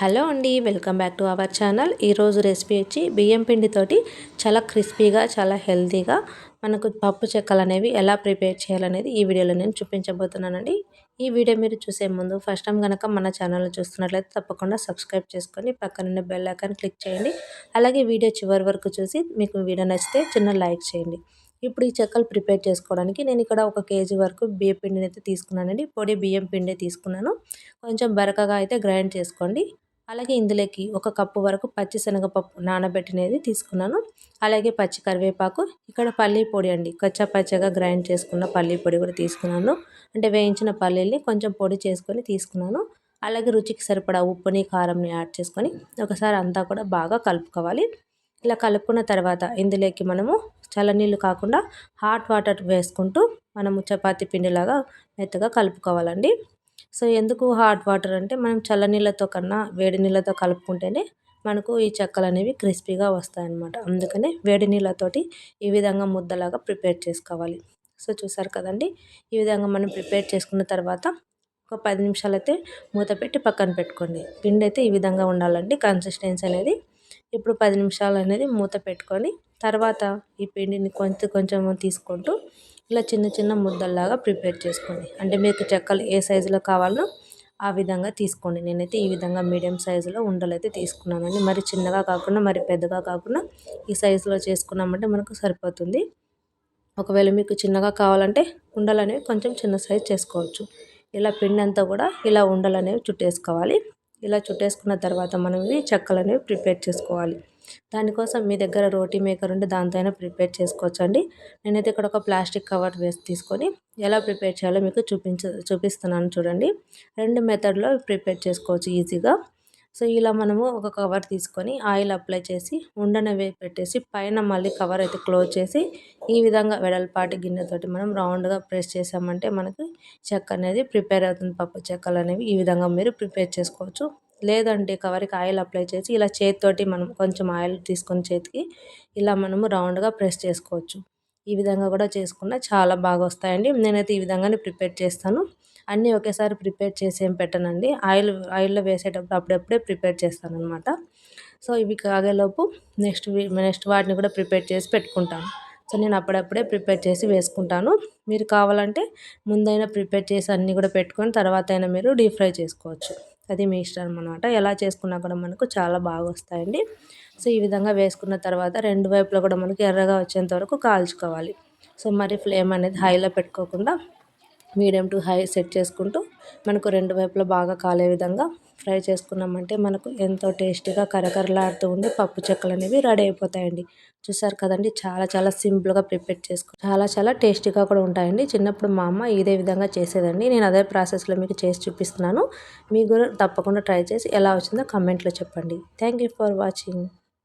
Hello అండి welcome back to our channel. ఈరోజు recipe వచ్చి బియ్యం పిండితోటి చాలా క్రిస్పీగా చాలా హెల్తీగా మనకు పప్పు చెక్కలు అనేవి ఎలా ప్రిపేర్ చేయాలనేది ఈ వీడియోలో నేను చూపించబోతున్నానండి. ఈ వీడియో మీరు చూసే ముందు ఫస్ట్ టైం కనుక మన ఛానల్ చూస్తున్నట్లయితే తప్పకుండా సబ్స్క్రైబ్ చేసుకొని పక్కనున్న బెల్ ఐకాన్ క్లిక్ చేయండి. అలాగే వీడియో చివరి వరకు చూసి మీకు వీడియో నచ్చితే చిన్న లైక్ చేయండి. ఇప్పుడు ఈ చెక్కలు ప్రిపేర్ చేసుకోవడానికి నేను ఇక్కడ ఒక కేజీ వరకు బియ్యం పిండిని అయితే తీసుకున్నానండి. పొడి బియ్యం పిండి తీసుకున్నాను. కొంచెం బరకగా అయితే గ్రైండ్ చేసుకోండి. అలాగే ఇందులోకి ఒక కప్పు వరకు పచ్చి శనగపప్పు నానబెట్టినది తీసుకున్నాను. అలాగే పచ్చి కరివేపాకు ఇక్కడ పల్లీ పొడి అండి. కచ్చా పచ్చగా గ్రైండ్ చేసుకున్న పల్లీ పొడి కూడా తీసుకున్నాను. అంటే వేయించిన పల్లీల్ని కొంచెం పొడి చేసుకొని తీసుకున్నాను. అలాగే రుచికి సరిపడా ఉప్పుని కారంని యాడ్ చేసుకొని ఒకసారి అంతా కూడా బాగా కలుపుకోవాలి. ఇలా కలుపుకున్న తర్వాత ఇందులోకి మనము చల్లనీళ్ళు కాకుండా హాట్ వాటర్ వేసుకుంటూ మనము చపాతి పిండిలాగా మెత్తగా కలుపుకోవాలండి. సో ఎందుకు హాట్ వాటర్ అంటే మనం చల్లనీళ్ళతో కన్నా వేడి నీళ్ళతో కలుపుకుంటేనే మనకు ఈ చెక్కలు అనేవి క్రిస్పీగా వస్తాయన్నమాట. అందుకనే వేడి నీళ్ళతోటి ఈ విధంగా ముద్దలాగా ప్రిపేర్ చేసుకోవాలి. సో చూసారు కదండి ఈ విధంగా మనం ప్రిపేర్ చేసుకున్న తర్వాత ఒక పది నిమిషాలైతే మూత పెట్టి పక్కన పెట్టుకోండి. పిండి అయితే ఈ విధంగా ఉండాలండి కన్సిస్టెన్సీ అనేది. ఇప్పుడు పది నిమిషాలు అనేది మూత పెట్టుకొని తర్వాత ఈ పిండిని కొంచెం కొంచెం తీసుకుంటూ ఇలా చిన్న చిన్న ముద్దల్లాగా ప్రిపేర్ చేసుకోండి. అంటే మీకు చెక్కలు ఏ సైజులో కావాలో ఆ విధంగా తీసుకోండి. నేనైతే ఈ విధంగా మీడియం సైజులో ఉండలు అయితే తీసుకున్నానండి. మరి చిన్నగా కాకుండా మరి పెద్దగా కాకుండా ఈ సైజులో చేసుకున్నామంటే మనకు సరిపోతుంది. ఒకవేళ మీకు చిన్నగా కావాలంటే ఉండలు అనేవి కొంచెం చిన్న సైజు చేసుకోవచ్చు. ఇలా పిండి అంతా కూడా ఇలా ఉండలు అనేవి చుట్టేసుకోవాలి. ఇలా చుట్టేసుకున్న తర్వాత మనం ఇవి చెక్కలు అనేవి ప్రిపేర్ చేసుకోవాలి. దానికోసం మీ దగ్గర రోటీ మేకర్ ఉంటే దాంతో ప్రిపేర్ చేసుకోవచ్చు అండి నేనైతే ఇక్కడ ఒక ప్లాస్టిక్ కవర్ వేసి తీసుకొని ఎలా ప్రిపేర్ చేయాలో మీకు చూపించ చూపిస్తున్నాను చూడండి. రెండు మెథడ్లో ప్రిపేర్ చేసుకోవచ్చు ఈజీగా. సో ఇలా మనము ఒక కవర్ తీసుకొని ఆయిల్ అప్లై చేసి ఉండనవి పెట్టేసి పైన మళ్ళీ కవర్ అయితే క్లోజ్ చేసి ఈ విధంగా వెడల్పాటి గిన్నెతోటి మనం రౌండ్గా ప్రెస్ చేసామంటే మనకి చెక్క అనేది ప్రిపేర్ అవుతుంది. పప్పు చెక్కలు అనేవి ఈ విధంగా మీరు ప్రిపేర్ చేసుకోవచ్చు. లేదంటే కవర్కి ఆయిల్ అప్లై చేసి ఇలా చేతితోటి మనం కొంచెం ఆయిల్ తీసుకొని చేతికి ఇలా మనము రౌండ్గా ప్రెస్ చేసుకోవచ్చు. ఈ విధంగా కూడా చేసుకున్న చాలా బాగా వస్తాయండి. నేనైతే ఈ విధంగానే ప్రిపేర్ చేస్తాను. అన్నీ ఒకేసారి ప్రిపేర్ చేసి ఏం పెట్టనండి. ఆయిల్ ఆయిల్లో వేసేటప్పుడు అప్పుడప్పుడే ప్రిపేర్ చేస్తాను అనమాట సో ఇవి కాగేలోపు నెక్స్ట్ నెక్స్ట్ వాటిని కూడా ప్రిపేర్ చేసి పెట్టుకుంటాను. సో నేను అప్పుడప్పుడే ప్రిపేర్ చేసి వేసుకుంటాను. మీరు కావాలంటే ముందైనా ప్రిపేర్ చేసి అన్నీ కూడా పెట్టుకొని తర్వాత అయినా మీరు డీప్ ఫ్రై చేసుకోవచ్చు. అది మీ ఇష్టం అనమాట ఎలా చేసుకున్నా కూడా మనకు చాలా బాగా వస్తాయండి. సో ఈ విధంగా వేసుకున్న తర్వాత రెండు వైపులో కూడా మనకు ఎర్రగా వచ్చేంత వరకు కాల్చుకోవాలి. సో మరి ఫ్లేమ్ అనేది హైలో పెట్టుకోకుండా మీడియం టు హై సెట్ చేసుకుంటూ మనకు రెండు వైపులా బాగా కాలే విధంగా ఫ్రై చేసుకున్నామంటే మనకు ఎంతో టేస్టీగా కరకరలాడుతూ ఉండి పప్పు చెక్కలు అనేవి రెడీ అయిపోతాయండి. చూసారు కదండి చాలా చాలా సింపుల్గా ప్రిపేర్ చేసుకో చాలా చాలా టేస్టీగా కూడా ఉంటాయండి. చిన్నప్పుడు మా అమ్మ ఇదే విధంగా చేసేదండి. నేను అదే ప్రాసెస్లో మీకు చేసి చూపిస్తున్నాను. మీకు తప్పకుండా ట్రై చేసి ఎలా వచ్చిందో కమెంట్లో చెప్పండి. Thank for watching.